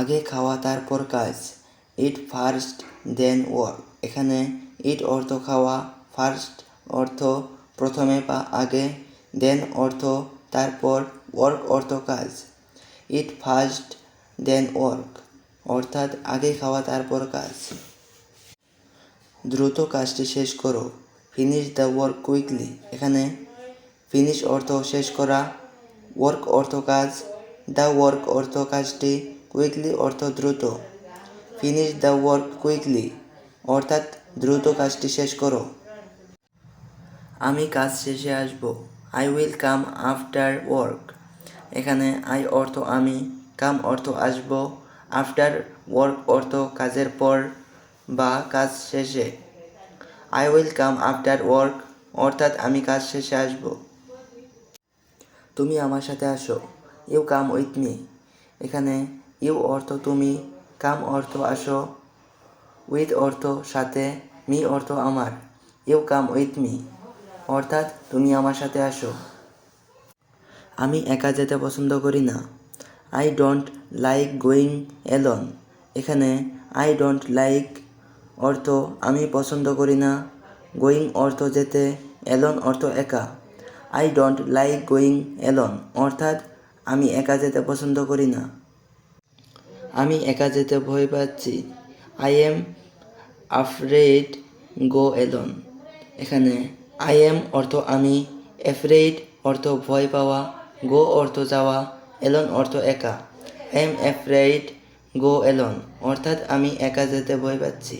আগে খাওয়া, তারপর কাজ। ইট ফার্স্ট দেন ওয়ার্ক এখানে ইট অর্থ খাওয়া ফার্স্ট অর্থ প্রথমে বা আগে দেন অর্থ তারপর ওয়ার্ক অর্থ কাজ। ইট ফার্স্ট দেন ওয়ার্ক অর্থাৎ আগে খাওয়া, তারপর কাজ। দ্রুত কাজটি শেষ করো। ফিনিশ দ্য ওয়ার্ক কুইকলি এখানে ফিনিশ অর্থ শেষ করা ওয়ার্ক অর্থ কাজ। দ্য ওয়ার্ক অর্থ কাজটি কুইকলি অর্থ দ্রুত। ফিনিশ দ্য ওয়ার্ক কুইকলি অর্থাৎ দ্রুত কাজটি শেষ করো। আমি কাজ শেষে আসব। I will come after work এখানে আই অর্থ আমি কাম অর্থ আসব। আফটার ওয়ার্ক অর্থ কাজের পর বা কাজ শেষে। I will come after work অর্থাৎ আমি কাজ শেষে আসব। তুমি আমার সাথে আসো। ইউ কাম উইথ মি এখানে ইউ অর্থ তুমি, কাম অর্থ আসো, উইথ অর্থ সাথে, মি অর্থ আমার, ইউ কাম উইথ মি, অর্থাৎ তুমি আমার সাথে আসো। আমি একা যেতে পছন্দ করি না। I don't like going alone এখানে আই ডোন্ট লাইক অর্থ আমি পছন্দ করি না। গোয়িং অর্থ যেতে এলন অর্থ একা। I don't like going alone অর্থাৎ আমি একা যেতে পছন্দ করি না। আমি একা যেতে ভয় পাচ্ছি। I am afraid go alone এখানে আই এম অর্থ আমি এফ্রেড অর্থ ভয় পাওয়া গো অর্থ যাওয়া এলন অর্থ একা। I am afraid go alone অর্থাৎ আমি একা যেতে ভয় পাচ্ছি।